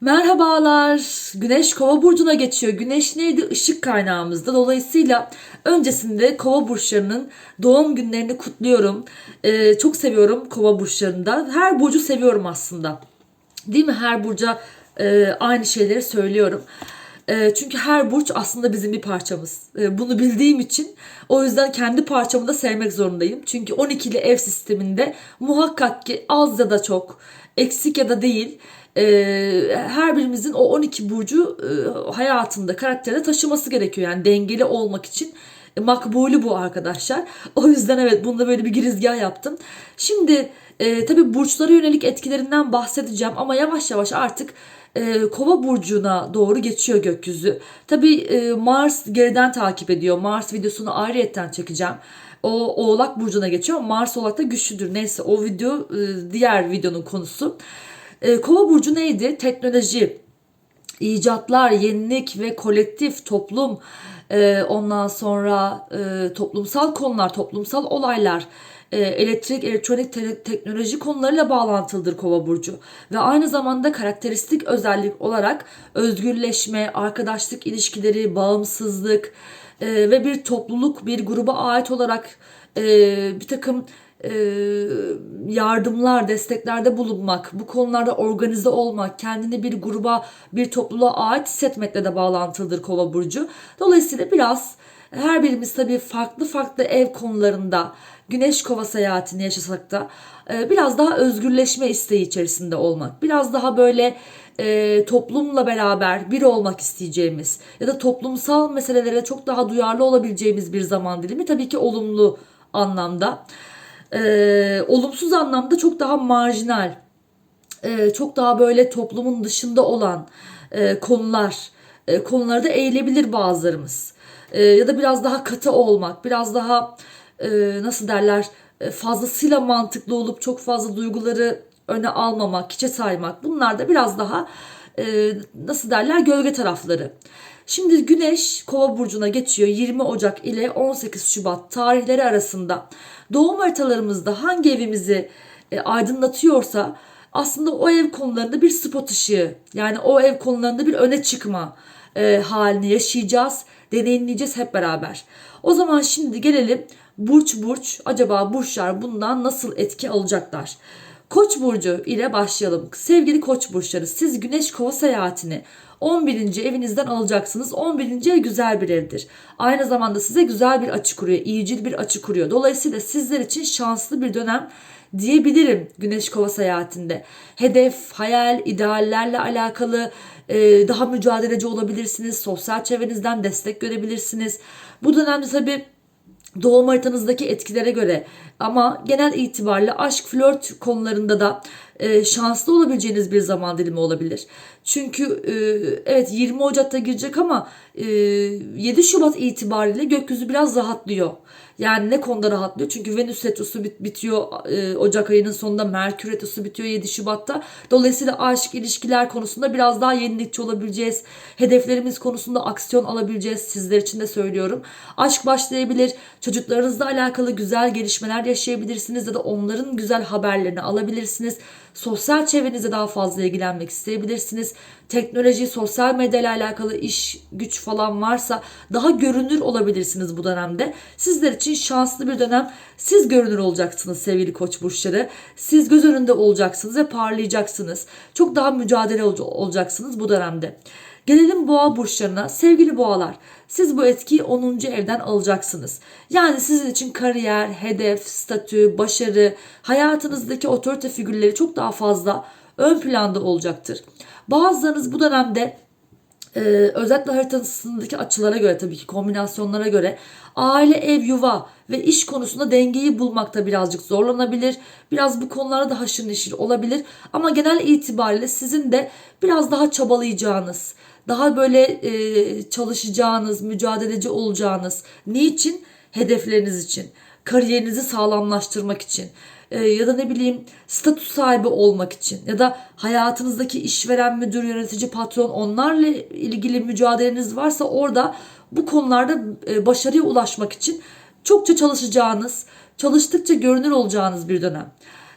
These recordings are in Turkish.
Merhabalar. Güneş Kova burcuna geçiyor. Güneş neydi? Işık kaynağımızda. Dolayısıyla öncesinde Kova burçlarının doğum günlerini kutluyorum. Ee, çok seviyorum Kova burçlarında. Her burcu seviyorum aslında. Değil mi? Her burca e, aynı şeyleri söylüyorum. E, çünkü her burç aslında bizim bir parçamız. E, bunu bildiğim için o yüzden kendi parçamı da sevmek zorundayım. Çünkü 12'li ev sisteminde muhakkak ki az ya da çok, eksik ya da değil e, her birimizin o 12 burcu e, hayatında, karakterinde taşıması gerekiyor. Yani dengeli olmak için e, makbulü bu arkadaşlar. O yüzden evet bunda böyle bir girizgah yaptım. Şimdi e, tabii burçlara yönelik etkilerinden bahsedeceğim ama yavaş yavaş artık e, kova burcuna doğru geçiyor gökyüzü. Tabii e, Mars geriden takip ediyor. Mars videosunu ayrıyetten çekeceğim. O Oğlak burcuna geçiyor. Mars Oğlak da güçlüdür. Neyse o video e, diğer videonun konusu. E, kova burcu neydi? Teknoloji, icatlar, yenilik ve kolektif toplum, e, ondan sonra e, toplumsal konular, toplumsal olaylar, e, elektrik, elektronik, te- teknoloji konularıyla bağlantılıdır Kova burcu ve aynı zamanda karakteristik özellik olarak özgürleşme, arkadaşlık ilişkileri, bağımsızlık e, ve bir topluluk, bir gruba ait olarak e, bir takım yardımlar, desteklerde bulunmak, bu konularda organize olmak, kendini bir gruba, bir topluluğa ait hissetmekle de bağlantılıdır Kova burcu. Dolayısıyla biraz her birimiz tabii farklı farklı ev konularında Güneş Kova seyahatini yaşasak da e, biraz daha özgürleşme isteği içerisinde olmak, biraz daha böyle e, toplumla beraber bir olmak isteyeceğimiz ya da toplumsal meselelere çok daha duyarlı olabileceğimiz bir zaman dilimi tabii ki olumlu anlamda. E, olumsuz anlamda çok daha marjinal, e, çok daha böyle toplumun dışında olan e, konular, e, konularda eğilebilir bazılarımız. E, ya da biraz daha katı olmak, biraz daha e, nasıl derler e, fazlasıyla mantıklı olup çok fazla duyguları öne almamak, hiçe saymak bunlar da biraz daha e, nasıl derler gölge tarafları. Şimdi Güneş Kova burcuna geçiyor 20 Ocak ile 18 Şubat tarihleri arasında. Doğum haritalarımızda hangi evimizi e, aydınlatıyorsa aslında o ev konularında bir spot ışığı yani o ev konularında bir öne çıkma e, halini yaşayacağız, deneyimleyeceğiz hep beraber. O zaman şimdi gelelim burç burç acaba burçlar bundan nasıl etki alacaklar? Koç burcu ile başlayalım. Sevgili koç burçları siz güneş kova seyahatini 11. evinizden alacaksınız. 11. ev güzel bir evdir. Aynı zamanda size güzel bir açı kuruyor. iyicil bir açı kuruyor. Dolayısıyla sizler için şanslı bir dönem diyebilirim Güneş Kova seyahatinde. Hedef, hayal, ideallerle alakalı e, daha mücadeleci olabilirsiniz. Sosyal çevrenizden destek görebilirsiniz. Bu dönemde tabii doğum haritanızdaki etkilere göre ama genel itibariyle aşk flört konularında da e, şanslı olabileceğiniz bir zaman dilimi olabilir. Çünkü e, evet 20 Ocak'ta girecek ama 7 Şubat itibariyle gökyüzü biraz rahatlıyor. Yani ne konuda rahatlıyor? Çünkü Venüs retrosu bit- bitiyor e, Ocak ayının sonunda Merkür retrosu bitiyor 7 Şubat'ta. Dolayısıyla aşk ilişkiler konusunda biraz daha yenilikçi olabileceğiz. Hedeflerimiz konusunda aksiyon alabileceğiz. Sizler için de söylüyorum. Aşk başlayabilir. Çocuklarınızla alakalı güzel gelişmeler yaşayabilirsiniz ya da onların güzel haberlerini alabilirsiniz. Sosyal çevrenize daha fazla ilgilenmek isteyebilirsiniz. Teknoloji, sosyal medya ile alakalı iş, güç falan varsa daha görünür olabilirsiniz bu dönemde. Sizler için şanslı bir dönem. Siz görünür olacaksınız sevgili koç burçları. Siz göz önünde olacaksınız ve parlayacaksınız. Çok daha mücadele ol- olacaksınız bu dönemde. Gelelim boğa burçlarına. Sevgili boğalar, siz bu etkiyi 10. evden alacaksınız. Yani sizin için kariyer, hedef, statü, başarı, hayatınızdaki otorite figürleri çok daha fazla ön planda olacaktır. Bazılarınız bu dönemde ee, özellikle haritasındaki açılara göre tabii ki kombinasyonlara göre aile, ev, yuva ve iş konusunda dengeyi bulmakta birazcık zorlanabilir. Biraz bu konularda da haşır neşir olabilir. Ama genel itibariyle sizin de biraz daha çabalayacağınız, daha böyle e, çalışacağınız, mücadeleci olacağınız. Niçin? Hedefleriniz için, kariyerinizi sağlamlaştırmak için e, ya da ne bileyim statü sahibi olmak için ya da hayatınızdaki işveren, müdür, yönetici, patron onlarla ilgili mücadeleniz varsa orada bu konularda e, başarıya ulaşmak için çokça çalışacağınız, çalıştıkça görünür olacağınız bir dönem.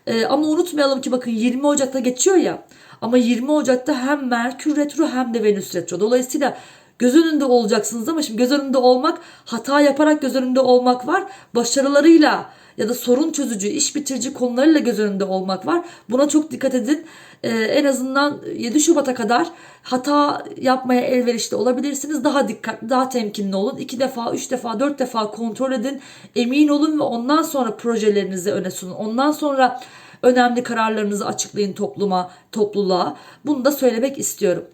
E, ama unutmayalım ki bakın 20 Ocak'ta geçiyor ya Ama 20 Ocak'ta hem Merkür retro hem de Venüs retro. Dolayısıyla göz önünde olacaksınız ama şimdi göz önünde olmak hata yaparak göz önünde olmak var. Başarılarıyla ya da sorun çözücü, iş bitirici konularıyla göz önünde olmak var. Buna çok dikkat edin. Ee, en azından 7 Şubat'a kadar hata yapmaya elverişli olabilirsiniz. Daha dikkatli, daha temkinli olun. 2 defa, 3 defa, 4 defa kontrol edin. Emin olun ve ondan sonra projelerinizi öne sunun. Ondan sonra önemli kararlarınızı açıklayın topluma, topluluğa. Bunu da söylemek istiyorum.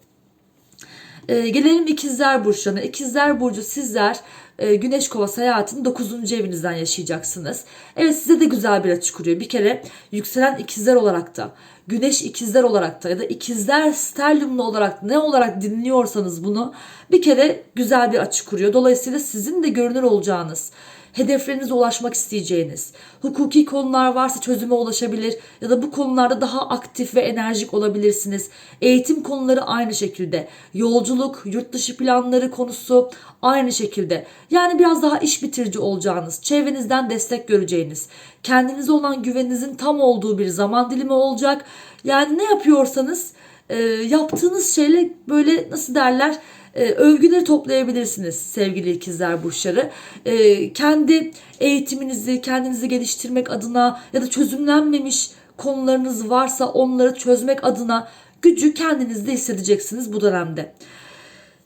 Ee, gelelim ikizler burçlarına. İkizler burcu sizler e, güneş kova seyahatini 9. evinizden yaşayacaksınız. Evet size de güzel bir açı kuruyor. Bir kere yükselen ikizler olarak da güneş ikizler olarak da ya da ikizler sterliumlu olarak ne olarak dinliyorsanız bunu bir kere güzel bir açı kuruyor. Dolayısıyla sizin de görünür olacağınız hedeflerinize ulaşmak isteyeceğiniz, hukuki konular varsa çözüme ulaşabilir ya da bu konularda daha aktif ve enerjik olabilirsiniz. Eğitim konuları aynı şekilde, yolculuk, yurt dışı planları konusu aynı şekilde. Yani biraz daha iş bitirici olacağınız, çevrenizden destek göreceğiniz, kendinize olan güveninizin tam olduğu bir zaman dilimi olacak. Yani ne yapıyorsanız e, yaptığınız şeyle böyle nasıl derler e, övgüleri toplayabilirsiniz sevgili ikizler burçları. E, kendi eğitiminizi, kendinizi geliştirmek adına ya da çözümlenmemiş konularınız varsa onları çözmek adına gücü kendinizde hissedeceksiniz bu dönemde.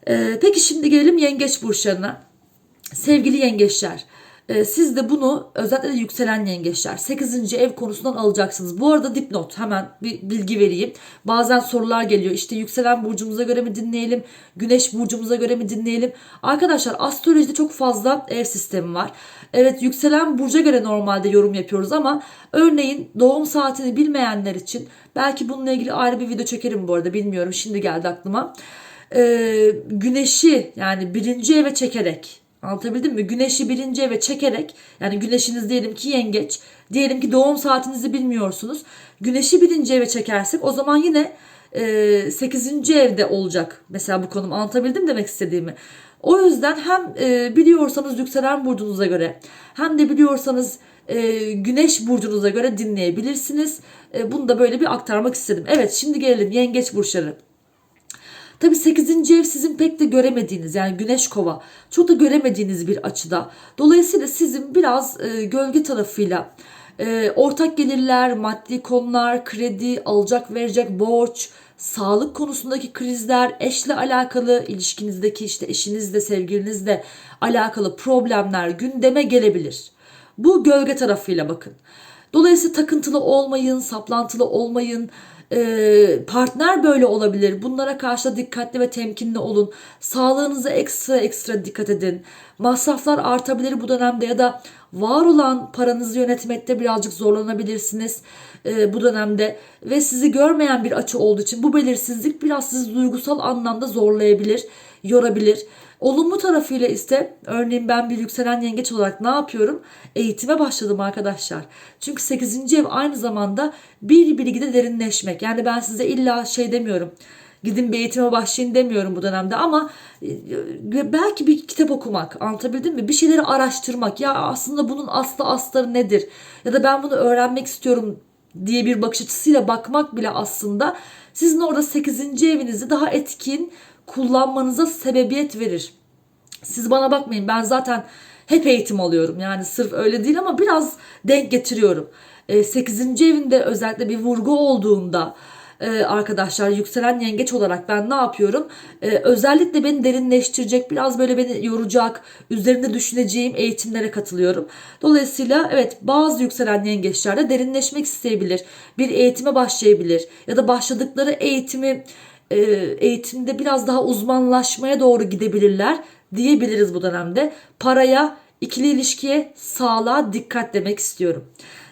E, peki şimdi gelelim yengeç burçlarına. Sevgili yengeçler, e, siz de bunu özellikle de yükselen yengeçler 8. ev konusundan alacaksınız. Bu arada dipnot hemen bir bilgi vereyim. Bazen sorular geliyor. İşte yükselen burcumuza göre mi dinleyelim? Güneş burcumuza göre mi dinleyelim? Arkadaşlar astrolojide çok fazla ev sistemi var. Evet yükselen burca göre normalde yorum yapıyoruz ama örneğin doğum saatini bilmeyenler için belki bununla ilgili ayrı bir video çekerim bu arada bilmiyorum. Şimdi geldi aklıma. Ee, güneşi yani birinci eve çekerek Anlatabildim mi? Güneşi birinci eve çekerek yani güneşiniz diyelim ki yengeç. Diyelim ki doğum saatinizi bilmiyorsunuz. Güneşi birinci eve çekersek o zaman yine e, 8. evde olacak. Mesela bu konum anlatabildim demek istediğimi. O yüzden hem e, biliyorsanız yükselen burcunuza göre hem de biliyorsanız e, güneş burcunuza göre dinleyebilirsiniz. E, bunu da böyle bir aktarmak istedim. Evet şimdi gelelim yengeç burçları. Tabi 8. ev sizin pek de göremediğiniz yani güneş kova çok da göremediğiniz bir açıda. Dolayısıyla sizin biraz e, gölge tarafıyla e, ortak gelirler, maddi konular, kredi, alacak verecek borç, sağlık konusundaki krizler, eşle alakalı ilişkinizdeki işte eşinizle, sevgilinizle alakalı problemler gündeme gelebilir. Bu gölge tarafıyla bakın. Dolayısıyla takıntılı olmayın, saplantılı olmayın. Ee, partner böyle olabilir. Bunlara karşı da dikkatli ve temkinli olun. Sağlığınıza ekstra ekstra dikkat edin. Masraflar artabilir bu dönemde ya da var olan paranızı yönetmekte birazcık zorlanabilirsiniz e, bu dönemde ve sizi görmeyen bir açı olduğu için bu belirsizlik biraz sizi duygusal anlamda zorlayabilir, yorabilir. Olumlu tarafıyla ise örneğin ben bir yükselen yengeç olarak ne yapıyorum? Eğitime başladım arkadaşlar. Çünkü 8. ev aynı zamanda bir bilgide derinleşmek. Yani ben size illa şey demiyorum gidin bir eğitime başlayın demiyorum bu dönemde ama e, belki bir kitap okumak anlatabildim mi? Bir şeyleri araştırmak ya aslında bunun aslı astarı nedir? Ya da ben bunu öğrenmek istiyorum diye bir bakış açısıyla bakmak bile aslında sizin orada 8. evinizi daha etkin kullanmanıza sebebiyet verir. Siz bana bakmayın ben zaten hep eğitim alıyorum. Yani sırf öyle değil ama biraz denk getiriyorum. 8. E, evinde özellikle bir vurgu olduğunda e, arkadaşlar yükselen yengeç olarak ben ne yapıyorum? E, özellikle beni derinleştirecek, biraz böyle beni yoracak, üzerinde düşüneceğim eğitimlere katılıyorum. Dolayısıyla evet bazı yükselen yengeçlerde derinleşmek isteyebilir. Bir eğitime başlayabilir ya da başladıkları eğitimi e, eğitimde biraz daha uzmanlaşmaya doğru gidebilirler diyebiliriz bu dönemde. Paraya, ikili ilişkiye, sağlığa dikkat demek istiyorum.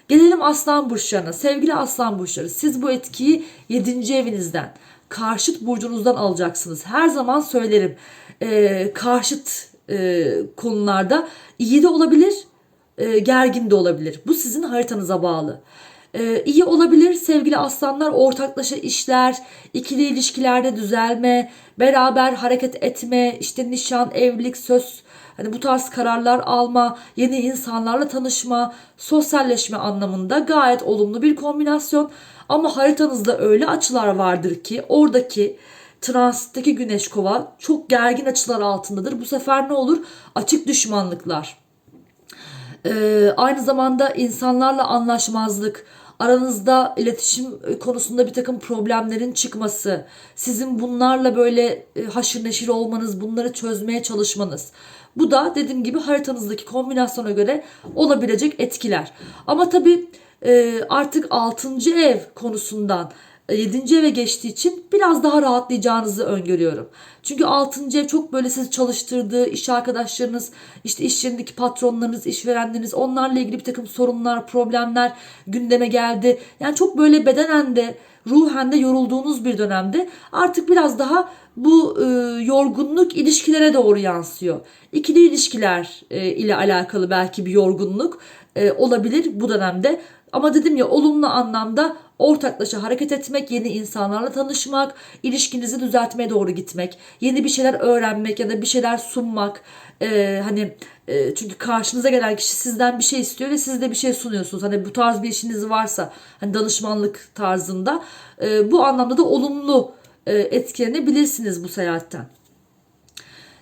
Gelelim aslan burçlarına. Sevgili aslan burçları siz bu etkiyi 7. evinizden, karşıt burcunuzdan alacaksınız. Her zaman söylerim. E, karşıt e, konularda iyi de olabilir, e, gergin de olabilir. Bu sizin haritanıza bağlı. Ee, iyi olabilir sevgili aslanlar ortaklaşa işler, ikili ilişkilerde düzelme, beraber hareket etme, işte nişan, evlilik, söz hani bu tarz kararlar alma, yeni insanlarla tanışma, sosyalleşme anlamında gayet olumlu bir kombinasyon. Ama haritanızda öyle açılar vardır ki oradaki transitteki güneş kova çok gergin açılar altındadır. Bu sefer ne olur? Açık düşmanlıklar. Ee, aynı zamanda insanlarla anlaşmazlık, aranızda iletişim konusunda bir takım problemlerin çıkması, sizin bunlarla böyle e, haşır neşir olmanız, bunları çözmeye çalışmanız. Bu da dediğim gibi haritanızdaki kombinasyona göre olabilecek etkiler. Ama tabii e, artık 6. ev konusundan 7. eve geçtiği için biraz daha rahatlayacağınızı öngörüyorum. Çünkü 6. ev çok böyle sizi çalıştırdığı iş arkadaşlarınız, işte iş yerindeki patronlarınız, işverenleriniz onlarla ilgili bir takım sorunlar, problemler gündeme geldi. Yani çok böyle bedenen de ruhen de yorulduğunuz bir dönemde artık biraz daha bu e, yorgunluk ilişkilere doğru yansıyor. İkili ilişkiler e, ile alakalı belki bir yorgunluk e, olabilir bu dönemde. Ama dedim ya olumlu anlamda ortaklaşa hareket etmek, yeni insanlarla tanışmak, ilişkinizi düzeltmeye doğru gitmek, yeni bir şeyler öğrenmek ya da bir şeyler sunmak. Ee, hani e, çünkü karşınıza gelen kişi sizden bir şey istiyor ve siz de bir şey sunuyorsunuz. Hani bu tarz bir işiniz varsa hani danışmanlık tarzında e, bu anlamda da olumlu e, etkilenebilirsiniz bu seyahatten.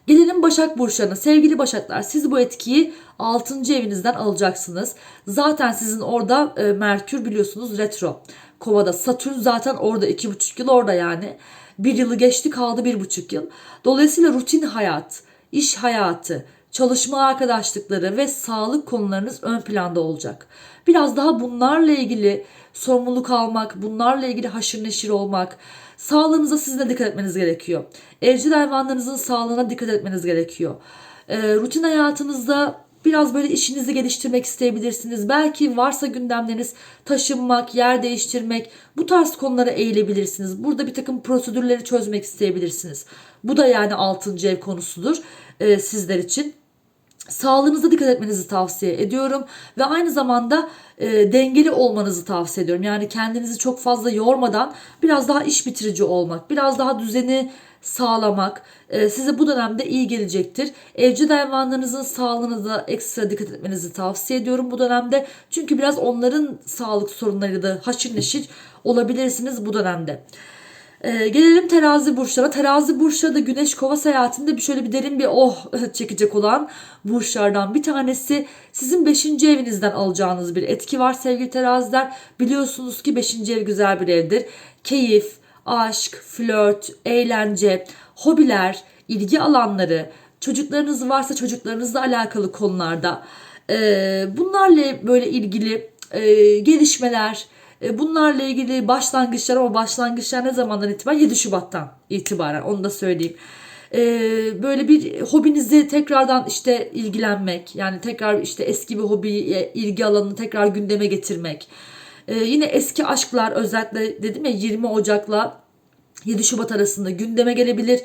Gelelim Başak Burçlarına. Sevgili Başaklar siz bu etkiyi 6. evinizden alacaksınız. Zaten sizin orada e, Merkür biliyorsunuz retro. Kovada Satürn zaten orada 2,5 yıl orada yani. Bir yılı geçti kaldı 1,5 yıl. Dolayısıyla rutin hayat, iş hayatı, çalışma arkadaşlıkları ve sağlık konularınız ön planda olacak. Biraz daha bunlarla ilgili sorumluluk almak, bunlarla ilgili haşır neşir olmak, sağlığınıza sizin de dikkat etmeniz gerekiyor. Evcil hayvanlarınızın sağlığına dikkat etmeniz gerekiyor. E, rutin hayatınızda biraz böyle işinizi geliştirmek isteyebilirsiniz. Belki varsa gündemleriniz taşınmak, yer değiştirmek bu tarz konulara eğilebilirsiniz. Burada bir takım prosedürleri çözmek isteyebilirsiniz. Bu da yani 6. ev konusudur e, sizler için. Sağlığınıza dikkat etmenizi tavsiye ediyorum ve aynı zamanda e, dengeli olmanızı tavsiye ediyorum. Yani kendinizi çok fazla yormadan biraz daha iş bitirici olmak, biraz daha düzeni sağlamak e, size bu dönemde iyi gelecektir. Evcil hayvanlarınızın sağlığına da ekstra dikkat etmenizi tavsiye ediyorum bu dönemde. Çünkü biraz onların sağlık sorunları da haşır neşir olabilirsiniz bu dönemde. Ee, gelelim terazi burçlara. Terazi burçları da güneş kova seyahatinde bir şöyle bir derin bir oh çekecek olan burçlardan bir tanesi. Sizin 5. evinizden alacağınız bir etki var sevgili teraziler. Biliyorsunuz ki 5. ev güzel bir evdir. Keyif, aşk, flört, eğlence, hobiler, ilgi alanları, çocuklarınız varsa çocuklarınızla alakalı konularda e, bunlarla böyle ilgili e, gelişmeler, bunlarla ilgili başlangıçlar ama başlangıçlar ne zamandan itibaren 7 Şubat'tan itibaren onu da söyleyeyim. E, böyle bir hobinizi tekrardan işte ilgilenmek yani tekrar işte eski bir hobi ilgi alanını tekrar gündeme getirmek. E, yine eski aşklar özellikle dedim ya 20 Ocak'la 7 Şubat arasında gündeme gelebilir.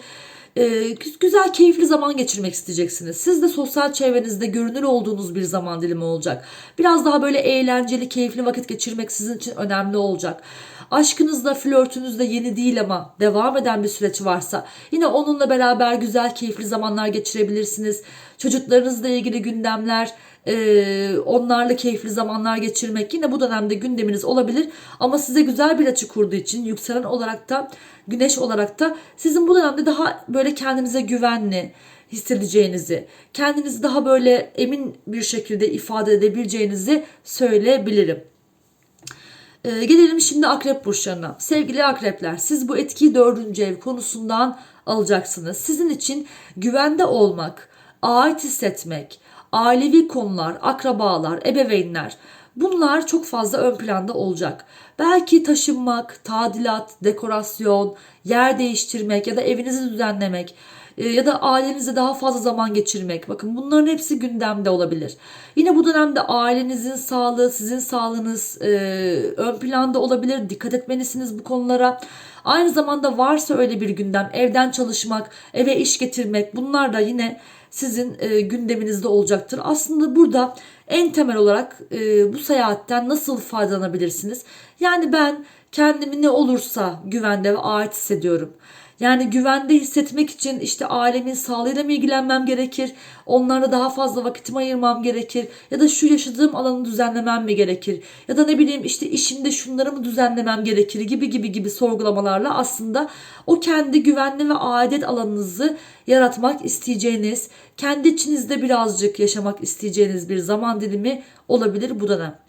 Ee, güzel keyifli zaman geçirmek isteyeceksiniz. Siz de sosyal çevrenizde görünür olduğunuz bir zaman dilimi olacak. Biraz daha böyle eğlenceli, keyifli vakit geçirmek sizin için önemli olacak. Aşkınızda, flörtünüzde yeni değil ama devam eden bir süreç varsa yine onunla beraber güzel, keyifli zamanlar geçirebilirsiniz. Çocuklarınızla ilgili gündemler, e, onlarla keyifli zamanlar geçirmek yine bu dönemde gündeminiz olabilir. Ama size güzel bir açı kurduğu için yükselen olarak da güneş olarak da sizin bu dönemde daha böyle kendinize güvenli hissedeceğinizi, kendinizi daha böyle emin bir şekilde ifade edebileceğinizi söyleyebilirim. Ee, gelelim şimdi akrep burçlarına. Sevgili akrepler siz bu etkiyi dördüncü ev konusundan alacaksınız. Sizin için güvende olmak, ait hissetmek, ailevi konular, akrabalar, ebeveynler bunlar çok fazla ön planda olacak. Belki taşınmak, tadilat, dekorasyon, yer değiştirmek ya da evinizi düzenlemek e, ya da ailenizle daha fazla zaman geçirmek. Bakın bunların hepsi gündemde olabilir. Yine bu dönemde ailenizin sağlığı, sizin sağlığınız e, ön planda olabilir. Dikkat etmelisiniz bu konulara. Aynı zamanda varsa öyle bir gündem evden çalışmak, eve iş getirmek bunlar da yine sizin e, gündeminizde olacaktır. Aslında burada en temel olarak e, bu seyahatten nasıl faydalanabilirsiniz? Yani ben kendimi ne olursa güvende ve ait hissediyorum. Yani güvende hissetmek için işte ailemin sağlığıyla mı ilgilenmem gerekir? Onlarla daha fazla vakitimi ayırmam gerekir? Ya da şu yaşadığım alanı düzenlemem mi gerekir? Ya da ne bileyim işte işimde şunları mı düzenlemem gerekir gibi gibi gibi sorgulamalarla aslında o kendi güvenli ve adet alanınızı yaratmak isteyeceğiniz, kendi içinizde birazcık yaşamak isteyeceğiniz bir zaman dilimi olabilir bu dönem.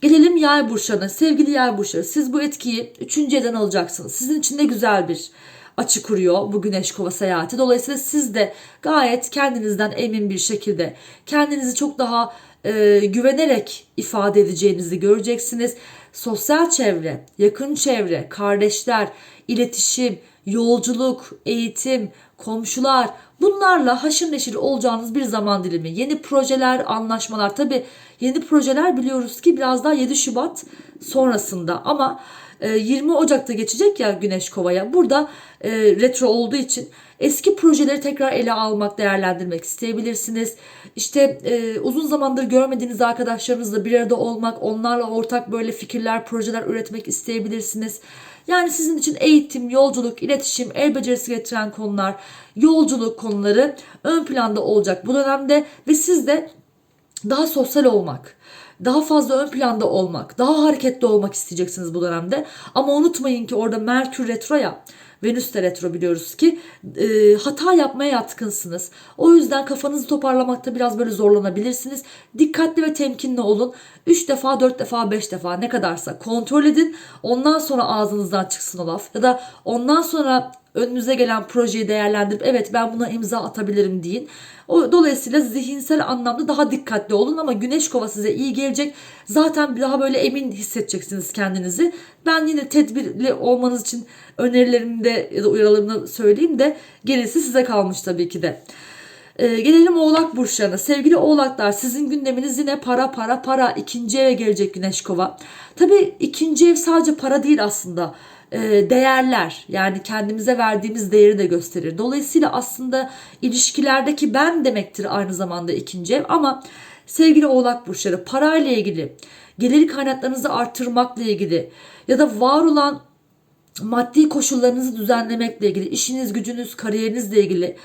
Gelelim yay burçlarına. Sevgili yay burçları siz bu etkiyi 3. evden alacaksınız. Sizin için de güzel bir açı kuruyor bu güneş kova seyahati. Dolayısıyla siz de gayet kendinizden emin bir şekilde kendinizi çok daha e, güvenerek ifade edeceğinizi göreceksiniz. Sosyal çevre, yakın çevre, kardeşler, iletişim, yolculuk, eğitim, komşular bunlarla haşır neşir olacağınız bir zaman dilimi. Yeni projeler, anlaşmalar tabi yeni projeler biliyoruz ki biraz daha 7 Şubat sonrasında ama 20 Ocak'ta geçecek ya Güneş Kova'ya. Burada e, retro olduğu için eski projeleri tekrar ele almak, değerlendirmek isteyebilirsiniz. İşte e, uzun zamandır görmediğiniz arkadaşlarınızla bir arada olmak, onlarla ortak böyle fikirler, projeler üretmek isteyebilirsiniz. Yani sizin için eğitim, yolculuk, iletişim, el becerisi getiren konular, yolculuk konuları ön planda olacak bu dönemde ve siz de daha sosyal olmak, daha fazla ön planda olmak, daha hareketli olmak isteyeceksiniz bu dönemde. Ama unutmayın ki orada Merkür retro ya. Venüs de retro biliyoruz ki e, hata yapmaya yatkınsınız. O yüzden kafanızı toparlamakta biraz böyle zorlanabilirsiniz. Dikkatli ve temkinli olun. 3 defa, 4 defa, 5 defa ne kadarsa kontrol edin. Ondan sonra ağzınızdan çıksın o laf. Ya da ondan sonra önünüze gelen projeyi değerlendirip evet ben buna imza atabilirim deyin. O, dolayısıyla zihinsel anlamda daha dikkatli olun ama güneş kova size iyi gelecek. Zaten daha böyle emin hissedeceksiniz kendinizi. Ben yine tedbirli olmanız için önerilerimi de ya da uyarılarımı söyleyeyim de gerisi size kalmış tabii ki de. Ee, gelelim oğlak burçlarına. Sevgili oğlaklar sizin gündeminiz yine para para para. ikinci eve gelecek güneş kova. Tabii ikinci ev sadece para değil aslında değerler yani kendimize verdiğimiz değeri de gösterir. Dolayısıyla aslında ilişkilerdeki ben demektir aynı zamanda ikinci ev ama sevgili oğlak burçları parayla ilgili, gelir kaynaklarınızı arttırmakla ilgili ya da var olan maddi koşullarınızı düzenlemekle ilgili, işiniz, gücünüz, kariyerinizle ilgili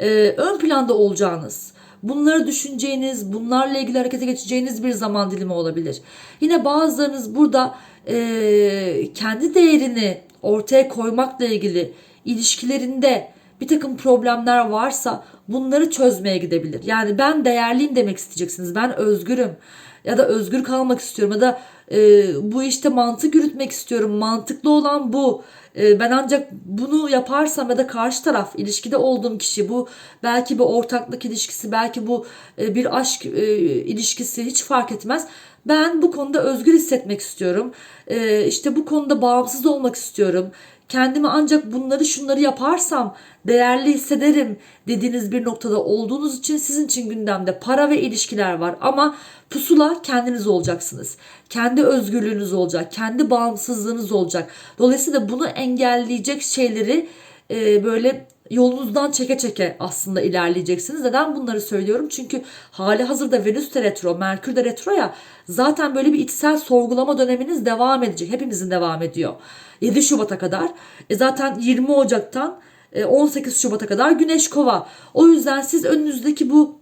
e, ön planda olacağınız, bunları düşüneceğiniz, bunlarla ilgili harekete geçeceğiniz bir zaman dilimi olabilir. Yine bazılarınız burada e, kendi değerini ortaya koymakla ilgili ilişkilerinde bir takım problemler varsa bunları çözmeye gidebilir. Yani ben değerliyim demek isteyeceksiniz. Ben özgürüm ya da özgür kalmak istiyorum ya da e, bu işte mantık yürütmek istiyorum. Mantıklı olan bu. E, ben ancak bunu yaparsam ya da karşı taraf ilişkide olduğum kişi bu belki bir ortaklık ilişkisi belki bu e, bir aşk e, ilişkisi hiç fark etmez. Ben bu konuda özgür hissetmek istiyorum. E, işte bu konuda bağımsız olmak istiyorum kendimi ancak bunları şunları yaparsam değerli hissederim dediğiniz bir noktada olduğunuz için sizin için gündemde para ve ilişkiler var ama pusula kendiniz olacaksınız. Kendi özgürlüğünüz olacak, kendi bağımsızlığınız olacak. Dolayısıyla bunu engelleyecek şeyleri e, böyle yolunuzdan çeke çeke aslında ilerleyeceksiniz. Neden bunları söylüyorum? Çünkü hali hazırda Venüs de retro, Merkür de retro ya zaten böyle bir içsel sorgulama döneminiz devam edecek. Hepimizin devam ediyor. 7 Şubat'a kadar. E zaten 20 Ocak'tan 18 e, Şubat'a kadar Güneş Kova. O yüzden siz önünüzdeki bu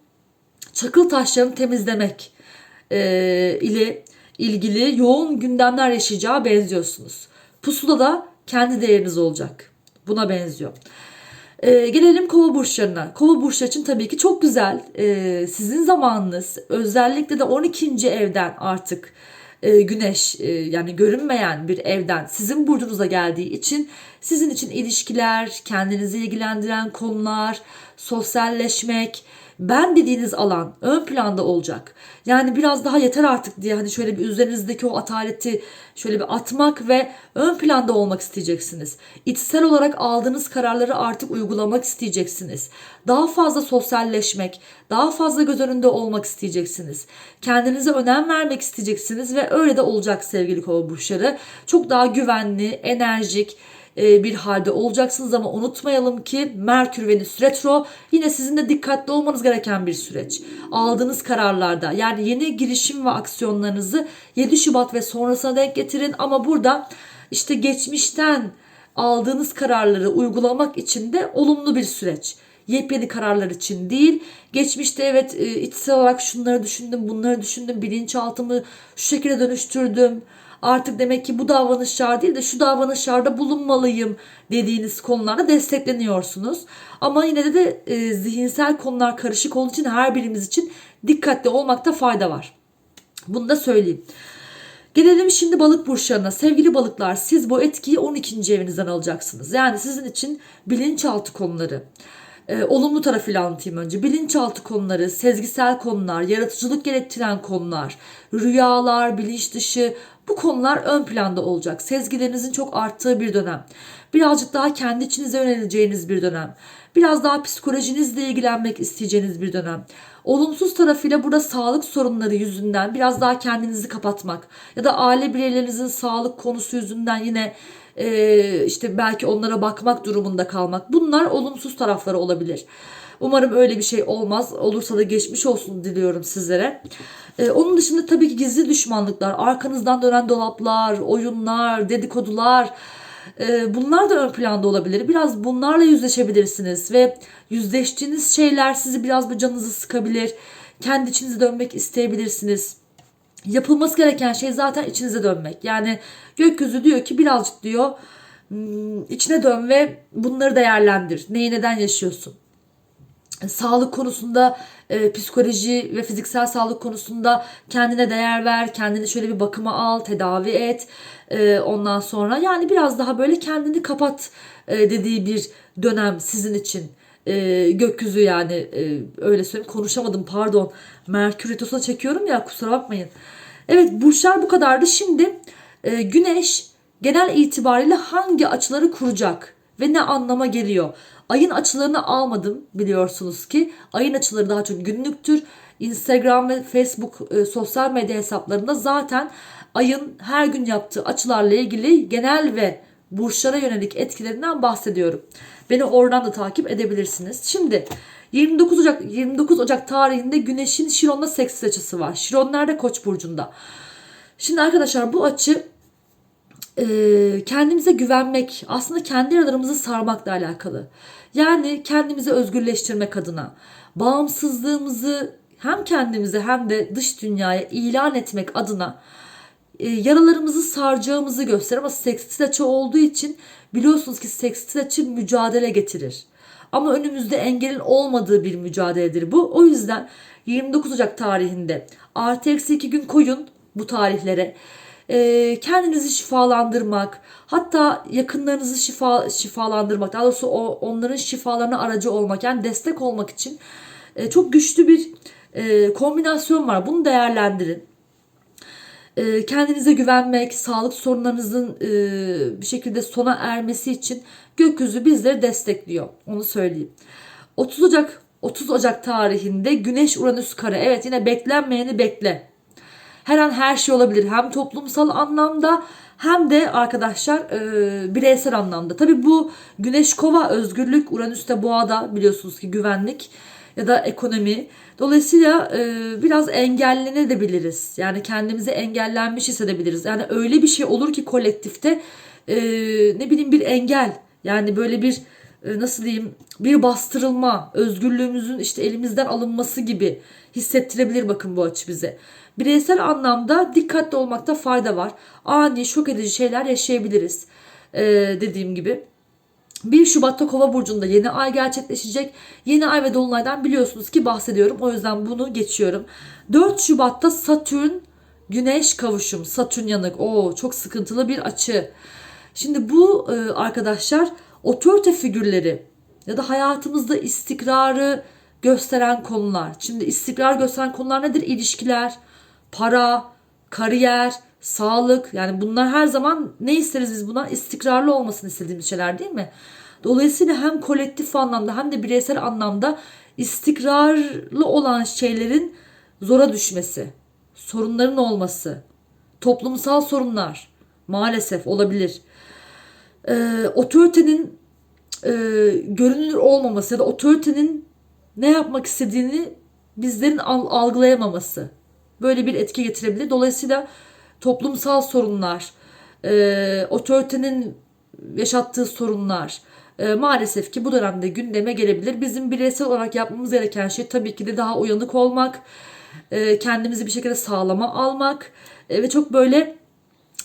çakıl taşlarını temizlemek e, ile ilgili yoğun gündemler yaşayacağı benziyorsunuz. Pusula da kendi değeriniz olacak. Buna benziyor. Ee, gelelim kova burçlarına. Kova burçları için tabii ki çok güzel. Ee, sizin zamanınız özellikle de 12. evden artık e, güneş e, yani görünmeyen bir evden sizin burcunuza geldiği için sizin için ilişkiler, kendinizi ilgilendiren konular, sosyalleşmek, ben dediğiniz alan ön planda olacak. Yani biraz daha yeter artık diye hani şöyle bir üzerinizdeki o ataleti şöyle bir atmak ve ön planda olmak isteyeceksiniz. İçsel olarak aldığınız kararları artık uygulamak isteyeceksiniz. Daha fazla sosyalleşmek, daha fazla göz önünde olmak isteyeceksiniz. Kendinize önem vermek isteyeceksiniz ve öyle de olacak sevgili kova burçları. Çok daha güvenli, enerjik, e, bir halde olacaksınız ama unutmayalım ki Merkür Venüs retro yine sizin de dikkatli olmanız gereken bir süreç. Aldığınız kararlarda yani yeni girişim ve aksiyonlarınızı 7 Şubat ve sonrasına denk getirin ama burada işte geçmişten aldığınız kararları uygulamak için de olumlu bir süreç. Yepyeni kararlar için değil. Geçmişte evet e, içsel olarak şunları düşündüm, bunları düşündüm, bilinçaltımı şu şekilde dönüştürdüm artık demek ki bu davranışlar değil de şu davranışlarda bulunmalıyım dediğiniz konularda destekleniyorsunuz. Ama yine de, de e, zihinsel konular karışık olduğu için her birimiz için dikkatli olmakta fayda var. Bunu da söyleyeyim. Gelelim şimdi balık burçlarına. Sevgili balıklar siz bu etkiyi 12. evinizden alacaksınız. Yani sizin için bilinçaltı konuları. E, olumlu tarafıyla anlatayım önce. Bilinçaltı konuları, sezgisel konular, yaratıcılık gerektiren konular, rüyalar, bilinç dışı bu konular ön planda olacak. Sezgilerinizin çok arttığı bir dönem. Birazcık daha kendi içinize yöneleceğiniz bir dönem. Biraz daha psikolojinizle ilgilenmek isteyeceğiniz bir dönem. Olumsuz tarafıyla burada sağlık sorunları yüzünden biraz daha kendinizi kapatmak ya da aile bireylerinizin sağlık konusu yüzünden yine e, işte belki onlara bakmak durumunda kalmak. Bunlar olumsuz tarafları olabilir. Umarım öyle bir şey olmaz. Olursa da geçmiş olsun diliyorum sizlere. Ee, onun dışında tabii ki gizli düşmanlıklar, arkanızdan dönen dolaplar, oyunlar, dedikodular e, bunlar da ön planda olabilir. Biraz bunlarla yüzleşebilirsiniz ve yüzleştiğiniz şeyler sizi biraz bu canınızı sıkabilir. Kendi içinize dönmek isteyebilirsiniz. Yapılması gereken şey zaten içinize dönmek. Yani gökyüzü diyor ki birazcık diyor hmm, içine dön ve bunları değerlendir. Neyi neden yaşıyorsun? sağlık konusunda e, psikoloji ve fiziksel sağlık konusunda kendine değer ver, kendini şöyle bir bakıma al, tedavi et. E, ondan sonra yani biraz daha böyle kendini kapat e, dediği bir dönem sizin için. E, gökyüzü yani e, öyle söyleyeyim konuşamadım pardon. Merkür Retrosu'na çekiyorum ya kusura bakmayın. Evet burçlar bu kadardı. Şimdi e, güneş genel itibariyle hangi açıları kuracak ve ne anlama geliyor? Ayın açılarını almadım biliyorsunuz ki. Ayın açıları daha çok günlüktür. Instagram ve Facebook e, sosyal medya hesaplarında zaten ayın her gün yaptığı açılarla ilgili genel ve burçlara yönelik etkilerinden bahsediyorum. Beni oradan da takip edebilirsiniz. Şimdi 29 Ocak 29 Ocak tarihinde Güneş'in Şiron'la seks açısı var. Şiron nerede? Koç burcunda. Şimdi arkadaşlar bu açı e, kendimize güvenmek, aslında kendi yaralarımızı sarmakla alakalı. Yani kendimizi özgürleştirmek adına, bağımsızlığımızı hem kendimize hem de dış dünyaya ilan etmek adına yaralarımızı saracağımızı gösterir ama sekstil açı olduğu için biliyorsunuz ki sekstil açı mücadele getirir. Ama önümüzde engelin olmadığı bir mücadeledir bu. O yüzden 29 Ocak tarihinde artı eksi 2 gün koyun bu tarihlere e, kendinizi şifalandırmak, hatta yakınlarınızı şifa şifalandırmak, daha doğrusu o, onların şifalarına aracı olmak, yani destek olmak için e, çok güçlü bir e, kombinasyon var. Bunu değerlendirin. E, kendinize güvenmek, sağlık sorunlarınızın e, bir şekilde sona ermesi için gökyüzü bizleri destekliyor. Onu söyleyeyim. 30 Ocak 30 Ocak tarihinde Güneş Uranüs kare. Evet yine beklenmeyeni bekle her an her şey olabilir. Hem toplumsal anlamda hem de arkadaşlar e, bireysel anlamda. Tabi bu Güneş Kova özgürlük, Uranüs'te boğada biliyorsunuz ki güvenlik ya da ekonomi. Dolayısıyla e, biraz engellenebiliriz. Yani kendimizi engellenmiş hissedebiliriz. Yani öyle bir şey olur ki kolektifte e, ne bileyim bir engel. Yani böyle bir e, nasıl diyeyim bir bastırılma, özgürlüğümüzün işte elimizden alınması gibi hissettirebilir bakın bu açı bize. Bireysel anlamda dikkatli olmakta fayda var. Ani şok edici şeyler yaşayabiliriz. Ee, dediğim gibi. 1 Şubat'ta Kova burcunda yeni ay gerçekleşecek. Yeni ay ve dolunaydan biliyorsunuz ki bahsediyorum. O yüzden bunu geçiyorum. 4 Şubat'ta Satürn Güneş kavuşum. Satürn yanık. Oo çok sıkıntılı bir açı. Şimdi bu e, arkadaşlar otorite figürleri ya da hayatımızda istikrarı gösteren konular. Şimdi istikrar gösteren konular nedir? İlişkiler, para, kariyer, sağlık. Yani bunlar her zaman ne isteriz biz buna? İstikrarlı olmasını istediğimiz şeyler değil mi? Dolayısıyla hem kolektif anlamda hem de bireysel anlamda istikrarlı olan şeylerin zora düşmesi, sorunların olması, toplumsal sorunlar maalesef olabilir. Ee, otoritenin e, görünür olmaması ya da otoritenin ne yapmak istediğini bizlerin al- algılayamaması böyle bir etki getirebilir. Dolayısıyla toplumsal sorunlar, e, otoritenin yaşattığı sorunlar e, maalesef ki bu dönemde gündeme gelebilir. Bizim bireysel olarak yapmamız gereken şey tabii ki de daha uyanık olmak, e, kendimizi bir şekilde sağlama almak e, ve çok böyle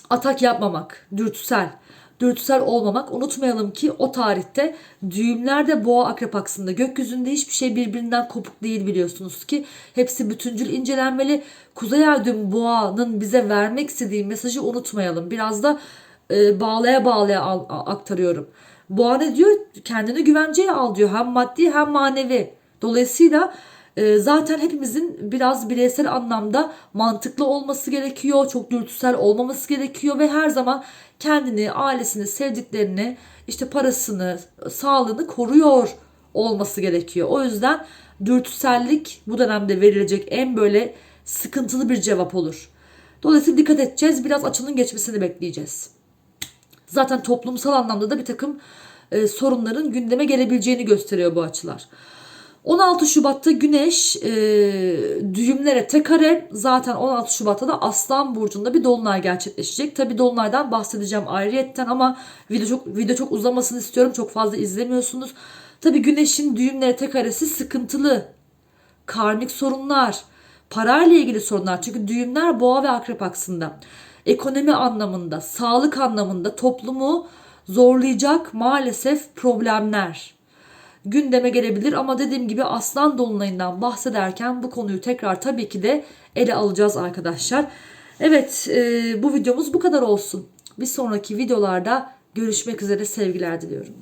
atak yapmamak, dürtüsel, dürtüsel olmamak. Unutmayalım ki o tarihte düğümlerde boğa akrep aksında gökyüzünde hiçbir şey birbirinden kopuk değil biliyorsunuz ki. Hepsi bütüncül incelenmeli. Kuzey ay boğanın bize vermek istediği mesajı unutmayalım. Biraz da e, bağlaya bağlaya al- aktarıyorum. Boğa ne diyor? Kendini güvenceye al diyor. Hem maddi hem manevi. Dolayısıyla e, zaten hepimizin biraz bireysel anlamda mantıklı olması gerekiyor. Çok dürtüsel olmaması gerekiyor ve her zaman kendini, ailesini, sevdiklerini, işte parasını, sağlığını koruyor olması gerekiyor. O yüzden dürtüsellik bu dönemde verilecek en böyle sıkıntılı bir cevap olur. Dolayısıyla dikkat edeceğiz. Biraz açının geçmesini bekleyeceğiz. Zaten toplumsal anlamda da bir takım e, sorunların gündeme gelebileceğini gösteriyor bu açılar. 16 Şubat'ta Güneş e, düğümlere tekare zaten 16 Şubat'ta da Aslan Burcu'nda bir dolunay gerçekleşecek. Tabi dolunaydan bahsedeceğim ayrıyetten ama video çok, video çok uzamasını istiyorum. Çok fazla izlemiyorsunuz. Tabi Güneş'in düğümlere tekaresi sıkıntılı. Karmik sorunlar, parayla ilgili sorunlar. Çünkü düğümler boğa ve akrep aksında. Ekonomi anlamında, sağlık anlamında toplumu zorlayacak maalesef problemler gündeme gelebilir ama dediğim gibi aslan dolunayından bahsederken bu konuyu tekrar tabii ki de ele alacağız arkadaşlar. Evet e, bu videomuz bu kadar olsun. Bir sonraki videolarda görüşmek üzere sevgiler diliyorum.